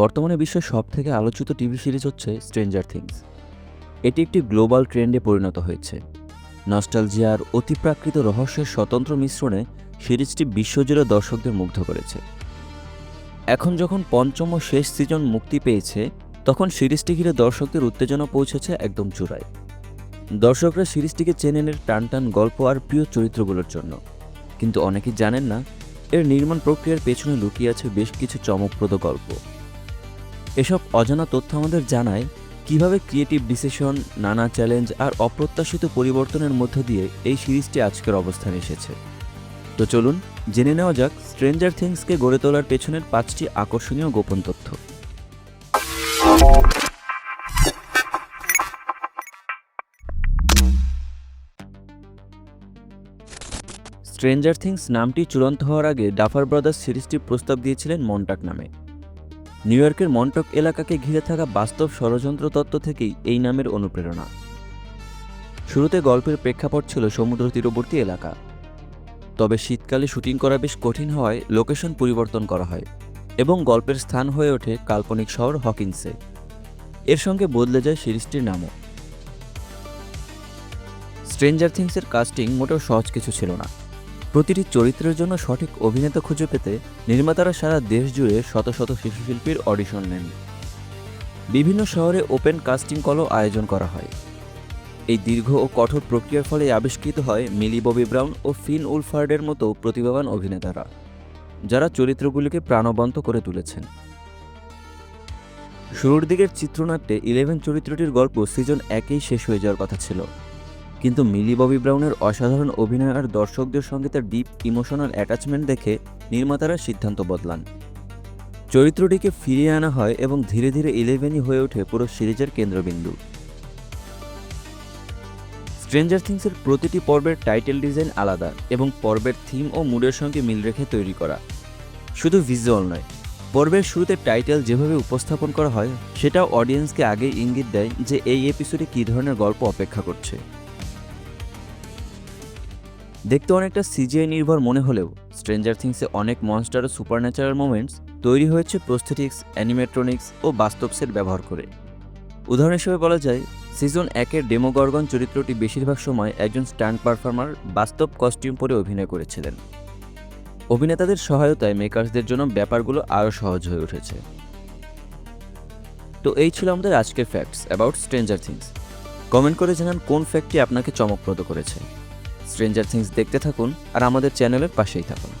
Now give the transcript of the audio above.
বর্তমানে বিশ্বের সব থেকে আলোচিত টিভি সিরিজ হচ্ছে স্ট্রেঞ্জার থিংস এটি একটি গ্লোবাল ট্রেন্ডে পরিণত হয়েছে। নস্টালজিয়ার অতিপ্রাকৃত রহস্যের স্বতন্ত্র মিশ্রণে সিরিজটি বিশ্বজুড়ে দর্শকদের মুগ্ধ করেছে। এখন যখন পঞ্চম ও শেষ সিজন মুক্তি পেয়েছে, তখন সিরিজটি ঘিরে দর্শকদের উত্তেজনা পৌঁছেছে একদম চূড়ায়। দর্শকরা সিরিজটিকে চেনে নেন টান টান গল্প আর প্রিয় চরিত্রগুলোর জন্য। কিন্তু অনেকেই জানেন না, এর নির্মাণ প্রক্রিয়ার পেছনে লুকিয়ে আছে বেশ কিছু চমকপ্রদ গল্প। এসব অজানা তথ্য আমাদের জানায় কীভাবে ক্রিয়েটিভ ডিসিশন নানা চ্যালেঞ্জ আর অপ্রত্যাশিত পরিবর্তনের মধ্য দিয়ে এই সিরিজটি আজকের অবস্থানে এসেছে। তো চলুন, জেনে নেওয়া যাক স্ট্রেঞ্জার থিংসকে গড়ে তোলার পেছনের পাঁচটি আকর্ষণীয় গোপন তথ্য। স্ট্রেঞ্জার থিংস নামটি চূড়ান্ত হওয়ার আগে ডাফার ব্রাদার্স সিরিজটি প্রস্তাব দিয়েছিলেন মন্টাক নামে। নিউ ইয়র্কের মন্টক এলাকাকে ঘিরে থাকা বাস্তব ষড়যন্ত্র তত্ত্ব থেকেই এই নামের অনুপ্রেরণা। শুরুতে গল্পের প্রেক্ষাপট ছিল সমুদ্র তীরবর্তী এলাকা। তবে শীতকালে শুটিং করা বেশ কঠিন হওয়ায় লোকেশন পরিবর্তন করা হয় এবং গল্পের স্থান হয়ে ওঠে কাল্পনিক শহর হকিন্সে। এর সঙ্গে বদলে যায় সিরিজটির নামও। স্ট্রেঞ্জার থিংসের কাস্টিং মোটেও সহজ কিছু ছিল না। প্রতিটি চরিত্রের জন্য সঠিক অভিনেতা খুঁজে পেতে নির্মাতারা সারা দেশ জুড়ে শত শত শিশুশিল্পীর অডিশন নেন। বিভিন্ন শহরে ওপেন কাস্টিং কলও আয়োজন করা হয়। এই দীর্ঘ ও কঠোর প্রক্রিয়ার ফলে আবিষ্কৃত হয় মিলি ববি ব্রাউন ও ফিন উলফার্ডের মতো প্রতিভাবান অভিনেতারা, যারা চরিত্রগুলিকে প্রাণবন্ত করে তুলেছেন। শুরুর দিকের চিত্রনাট্যে ইলেভেন চরিত্রটির গল্প সিজন একেই শেষ হয়ে যাওয়ার কথা ছিল। কিন্তু মিলি ববি ব্রাউনের অসাধারণ অভিনয় আর দর্শকদের সঙ্গে তার ডিপ ইমোশনাল অ্যাটাচমেন্ট দেখে নির্মাতারা সিদ্ধান্ত বদলান। চরিত্রটিকে ফিরিয়ে আনা হয় এবং ধীরে ধীরে ইলেভেনই হয়ে ওঠে পুরো সিরিজের কেন্দ্রবিন্দু। স্ট্রেঞ্জার থিংসের প্রতিটি পর্বের টাইটেল ডিজাইন আলাদা এবং পর্বের থিম ও মুডের সঙ্গে মিল রেখে তৈরি করা। শুধু ভিজুয়াল নয়, পর্বের শুরুতে টাইটেল যেভাবে উপস্থাপন করা হয়, সেটাও অডিয়েন্সকে আগেই ইঙ্গিত দেয় যে এই এপিসোডে কী ধরনের গল্প অপেক্ষা করছে। দেখতে অনেকটা সিজিআই নির্ভর মনে হলেও স্ট্রেঞ্জার থিংসে অনেক মনস্টার ও সুপারন্যাচারাল মোমেন্টস তৈরি হয়েছে প্রস্থেটিক্স অ্যানিমেট্রনিক্স ও বাস্তব সেট ব্যবহার করে। উদাহরণ হিসেবে বলা যায় সিজন একের ডেমোগর্গন চরিত্রটি বেশিরভাগ সময় একজন স্ট্যান্ড পারফর্মার বাস্তব কস্টিউম পরে অভিনয় করেছিলেন। অভিনেতাদের সহায়তায় মেকার্সদের জন্য ব্যাপারগুলো আরও সহজ হয়ে উঠেছে। তো এই ছিল আমাদের আজকের facts about Stranger Things comment করে জানান কোন ফ্যাক্টটি আপনাকে চমকপ্রদ করেছে। স্ট্রেঞ্জার থিংস দেখতে থাকুন আর আমাদের চ্যানেলের পাশেই থাকুন।